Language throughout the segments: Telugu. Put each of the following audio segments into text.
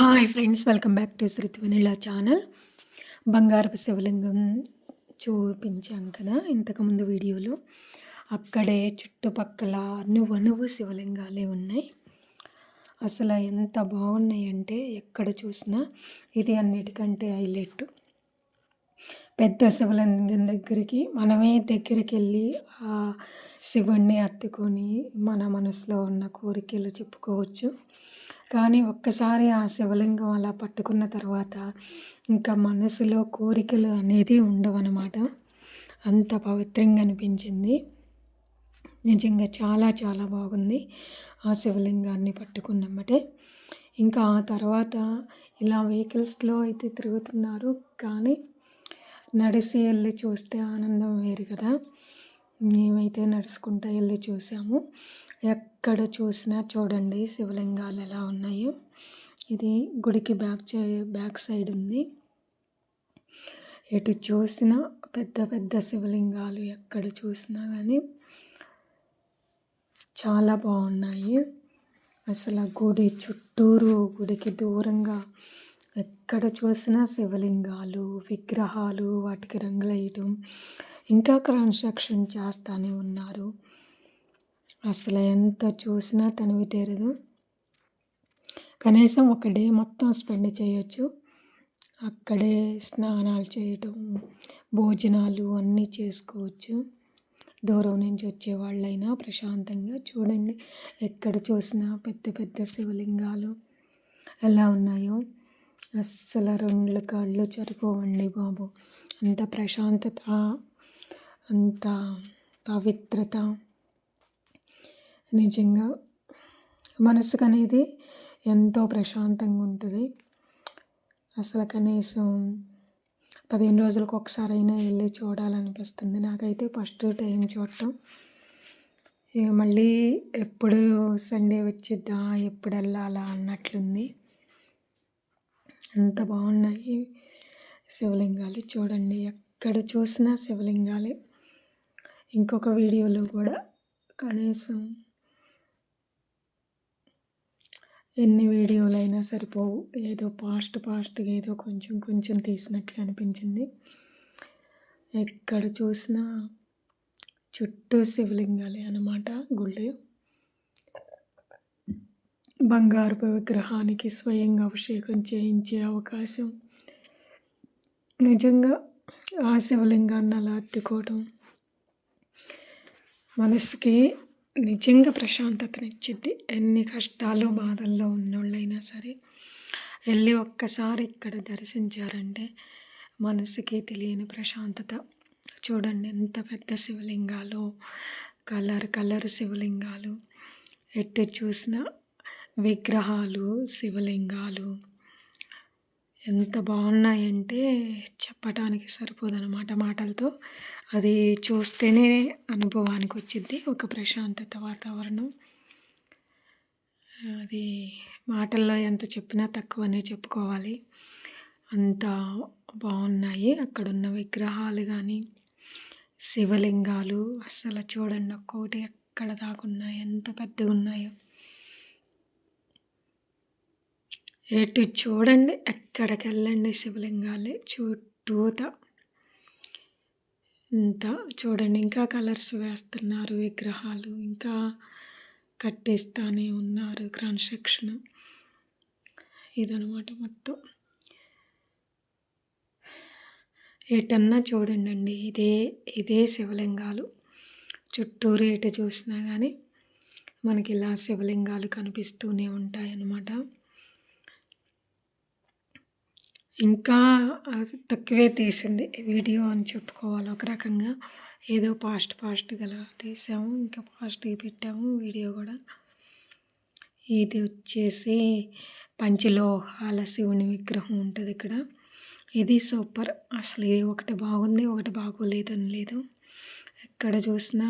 Hi friends welcome back to Shruti vanilla channel. బంగారపు శివలింగం చూపించాం కదా ఇంతకుముందు వీడియోలో. అక్కడే చుట్టుపక్కల నువ్వు శివలింగాలే ఉన్నాయి. అసలు ఎంత బాగున్నాయంటే ఎక్కడ చూసినా ఇది అన్నిటికంటే హైలైట్. పెద్ద శివలింగం దగ్గరికి మనమే దగ్గరికి వెళ్ళి ఆ శివుణ్ణి అత్తుకొని మన మనసులో ఉన్న కోరికలు చెప్పుకోవచ్చు. కానీ ఒక్కసారి ఆ శివలింగం అలా పట్టుకున్న తర్వాత ఇంకా మనసులో కోరికలు అనేది ఉండవన్నమాట. అంత పవిత్రంగా అనిపించింది. నిజంగా చాలా చాలా బాగుంది ఆ శివలింగాన్ని పట్టుకున్నమ్మటే. ఇంకా ఆ తర్వాత ఇలా వెహికల్స్లో అయితే తిరుగుతున్నారు కానీ నడిసి వెళ్ళి చూస్తే ఆనందం వేరు కదా. మేమైతే నడుచుకుంటూ వెళ్ళి చూసాము. ఎక్కడ చూసినా చూడండి శివలింగాలు ఎలా ఉన్నాయో. ఇది గుడికి బ్యాక్ బ్యాక్ సైడ్ ఉంది. ఎటు చూసినా పెద్ద పెద్ద శివలింగాలు ఎక్కడ చూసినా కానీ చాలా బాగున్నాయి. అసలు గుడి చుట్టూరు గుడికి దూరంగా ఎక్కడ చూసినా శివలింగాలు విగ్రహాలు వాటికి రంగులు వేయటం ఇంకా కన్స్ట్రక్షన్ చేస్తూనే ఉన్నారు. అసలు ఎంత చూసినా తనివి తీరదు. కనీసం ఒక డే మొత్తం స్పెండ్ చేయొచ్చు. అక్కడే స్నానాలు చేయటం భోజనాలు అన్నీ చేసుకోవచ్చు. దూరం నుంచి వచ్చే వాళ్ళైనా ప్రశాంతంగా చూడండి. ఎక్కడ చూసినా పెద్ద పెద్ద శివలింగాలు ఎలా ఉన్నాయో. అస్సలు రెండు కాళ్ళు సరిపోవండి బాబు. అంత ప్రశాంతత అంత పవిత్రత. నిజంగా మనసుకు అనేది ఎంతో ప్రశాంతంగా ఉంటుంది. అసలు కనీసం పదిహేను రోజులకు ఒకసారి అయినా వెళ్ళి చూడాలనిపిస్తుంది. నాకైతే ఫస్ట్ టైం చూడటం. ఇక మళ్ళీ ఎప్పుడు సండే వచ్చిద్దా ఎప్పుడు వెళ్ళాలా అన్నట్లుంది. ఎంత బాగున్నాయి శివలింగాలు చూడండి. ఎక్కడ చూసినా శివలింగాలే. ఇంకొక వీడియోలో కూడా కనీసం ఎన్ని వీడియోలు అయినా సరిపోవు. ఏదో ఫాస్ట్ ఫాస్ట్గా ఏదో కొంచెం కొంచెం తీసినట్లు అనిపించింది. ఎక్కడ చూసినా చుట్టూ శివలింగాలే అన్నమాట గుళ్ళు. బంగారపు విగ్రహానికి స్వయంగా అభిషేకం చేయించే అవకాశం. నిజంగా ఆ శివలింగాన్ని అలా అత్తుకోవటం మనసుకి నిజంగా ప్రశాంతతనిచ్చిద్ది ఎన్ని కష్టాలు బాధల్లో ఉన్నోళ్ళైనా సరే వెళ్ళి ఒక్కసారి ఇక్కడ దర్శించారంటే మనసుకి తెలియని ప్రశాంతత. చూడండి ఎంత పెద్ద శివలింగాలు కలర్ కలర్ శివలింగాలు ఎట్టి చూసినా విగ్రహాలు శివలింగాలు ఎంత బాగున్నాయంటే చెప్పటానికి సరిపోదన్నమాట మాటలతో. అది చూస్తేనే అనుభవానికి వచ్చింది ఒక ప్రశాంతత వాతావరణం. అది మాటల్లో ఎంత చెప్పినా తక్కువనే చెప్పుకోవాలి. అంత బాగున్నాయి అక్కడున్న విగ్రహాలు కానీ శివలింగాలు. అసలు చూడండి ఒక్కోటి ఎక్కడ దాకున్నాయి ఎంత పెద్దగా ఉన్నాయో ఎటు చూడండి ఎక్కడికి వెళ్ళండి శివలింగాలే చుట్టూత. ఇంత చూడండి ఇంకా కలర్స్ వేస్తున్నారు విగ్రహాలు ఇంకా కట్టేస్తానే ఉన్నారు కన్స్ట్రక్షన్ ఇదనమాట మొత్తం. ఎటన్నా చూడండి ఇదే ఇదే శివలింగాలు. చుట్టూరు ఎటు చూసినా కానీ మనకి ఇలా శివలింగాలు కనిపిస్తూనే ఉంటాయి అన్నమాట ఇంకా తక్కువే తీసింది. వీడియో అని చెప్పుకోవాలి ఒక రకంగా. ఏదో ఫాస్ట్ గల తీసాము. ఇంకా ఫాస్ట్గా పెట్టాము. వీడియో కూడా. ఇది వచ్చేసి పంచలోహాల శివుని విగ్రహం ఉంటుంది ఇక్కడ. ఇది సూపర్. అసలు ఇది ఒకటి బాగుంది ఒకటి బాగోలేదని లేదు. ఎక్కడ చూసినా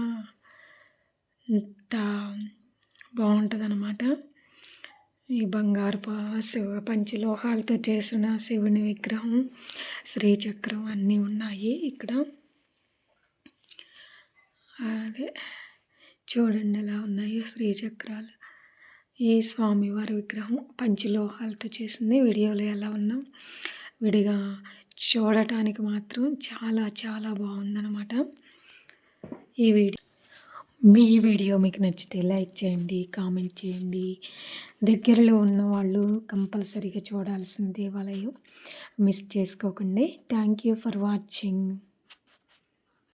ఇంత బాగుంటుంది అన్నమాట ఈ బంగారు శివ పంచలోహాలతో చేసిన శివుని విగ్రహం శ్రీచక్రం అన్నీ ఉన్నాయి ఇక్కడ. అదే చూడండి ఎలా ఉన్నాయో శ్రీచక్రాలు. ఈ స్వామివారి విగ్రహం పంచలోహాలతో చేసింది. వీడియోలో ఎలా ఉన్నాం? విడిగా చూడటానికి మాత్రం చాలా చాలా బాగుందన్నమాట ఈ వీడియో. మీ వీడియో మీకు నచ్చితే లైక్ చేయండి కామెంట్ చేయండి. దగ్గరలో ఉన్న వాళ్ళు కంపల్సరీగా చూడాల్సిన దేవాలయం మిస్ చేసుకోకండి. Thank you for watching